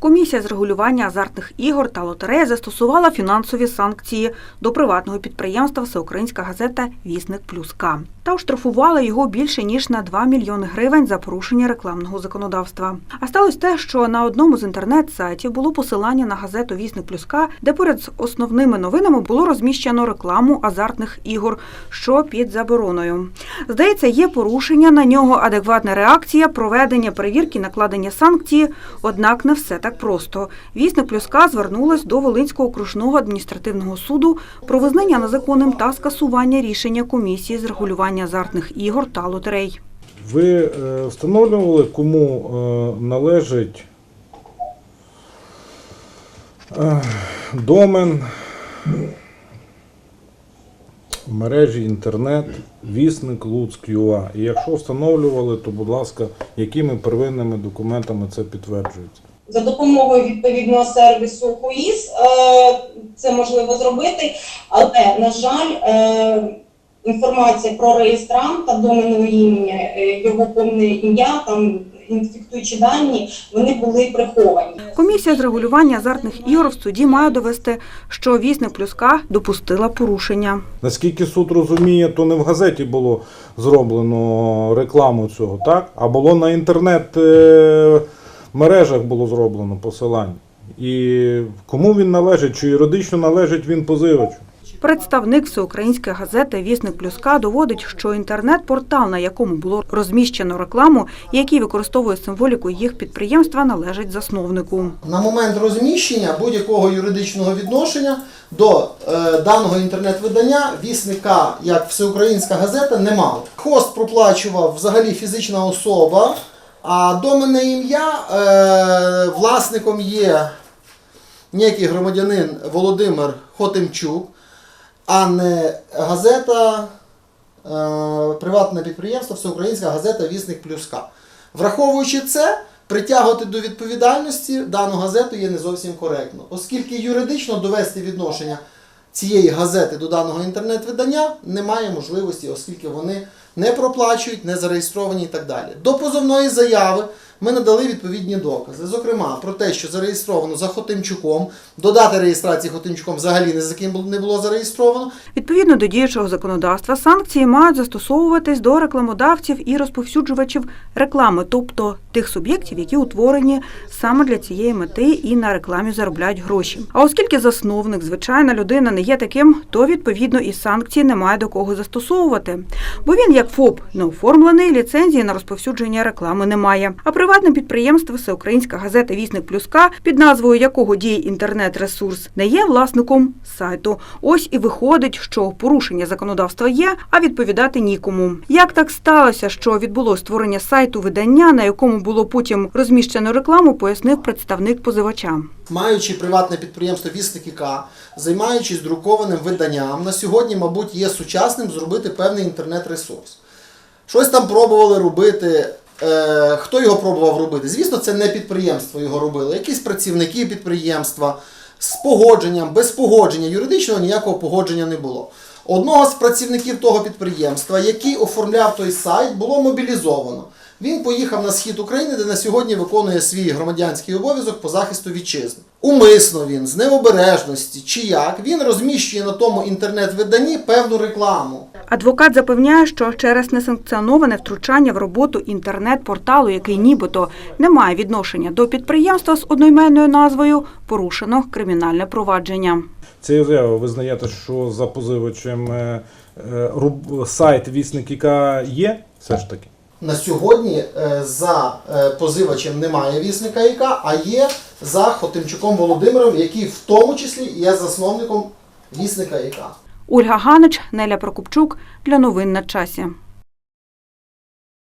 Комісія з регулювання азартних ігор та лотереї застосувала фінансові санкції до приватного підприємства Всеукраїнська газета Вісник Плюс К та оштрафувала його більше ніж на 2 мільйони гривень за порушення рекламного законодавства. А сталося те, що на одному з інтернет-сайтів було посилання на газету Вісник Плюс К, де поряд з основними новинами було розміщено рекламу азартних ігор, що під забороною. Здається, є порушення на нього, адекватна реакція, проведення перевірки, накладення санкції. Однак не все так просто. Вісник плюс К звернулась до Волинського окружного адміністративного суду про визнання незаконним та скасування рішення комісії з регулювання азартних ігор та лотерей. Ви е, встановлювали, кому е, належить е, домен мережі інтернет, вісник Луцьк.ua. І якщо встановлювали, то, будь ласка, якими первинними документами це підтверджується? За допомогою відповідного сервісу ХУІС е, це можливо зробити, але, на жаль, е, інформація про реєстранта, доменне ім'я, е, його повне ім'я, там інфектуючі дані, вони були приховані. Комісія з регулювання азартних ігор в суді має довести, що Вісник плюс К допустила порушення. Наскільки суд розуміє, то не в газеті було зроблено рекламу цього, так? А було на інтернет мережах було зроблено посилання. І кому він належить, чи юридично належить він позивачу? Представник всеукраїнської газети Вісник плюс К доводить, що інтернет-портал, на якому було розміщено рекламу, який використовує символіку їх підприємства, належить засновнику. на момент розміщення будь-якого юридичного відношення до е, даного інтернет-видання вісника як всеукраїнська газета не мав. Хост проплачував взагалі фізична особа, а доменне ім'я е, власником є некий громадянин Володимир Хотимчук, а не газета, е, приватне підприємство, всеукраїнська газета Вісник плюс К. Враховуючи це, притягувати до відповідальності дану газету є не зовсім коректно, оскільки юридично довести відношення цієї газети до даного інтернет-видання немає можливості, оскільки вони не проплачують, не зареєстровані і так далі. До позовної заяви ми надали відповідні докази. Зокрема, про те, що зареєстровано за Хотимчуком, до дати реєстрації Хотимчуком взагалі не за ким не було зареєстровано, Відповідно до діючого законодавства, санкції мають застосовуватись до рекламодавців і розповсюджувачів реклами, тобто тих суб'єктів, які утворені саме для цієї мети і на рекламі заробляють гроші. А оскільки засновник, звичайна людина, не є таким, то відповідно і санкції немає до кого застосовувати. Бо він, як ФОП, не оформлений, ліцензії на розповсюдження реклами немає. А приватне підприємство Всеукраїнська газета Вісник К, під назвою якого діє інтернет-ресурс, не є власником сайту. Ось і виходить, що порушення законодавства є, а відповідати нікому. Як так сталося, що відбулось створення сайту видання, на якому було потім розміщено рекламу, пояснив представник позивача. маючи приватне підприємство Вісники К, займаючись друкованим виданням, на сьогодні, мабуть, є сучасним зробити певний інтернет-ресурс. Щось там пробували робити. Е, хто його пробував робити? Звісно, це не підприємство його робило, якісь працівники підприємства з погодженням, без погодження, юридичного ніякого погодження не було. Одного з працівників того підприємства, який оформляв той сайт, було мобілізовано. Він поїхав на схід України, де на сьогодні виконує свій громадянський обов'язок по захисту вітчизни. Умисно він, з необережності чи як, він розміщує на тому інтернет-виданні певну рекламу. Адвокат запевняє, що через несанкціоноване втручання в роботу інтернет-порталу, який нібито не має відношення до підприємства з одноіменною назвою, порушено кримінальне провадження. Це заява визнаєте, що за позивачем е, е, сайт вісника є все ж таки? На сьогодні е, за позивачем немає вісника ІК, а є за Хотимчуком Володимиром, який в тому числі є засновником вісника ІК. Ольга Ганич, Неля Прокупчук для новин на часі.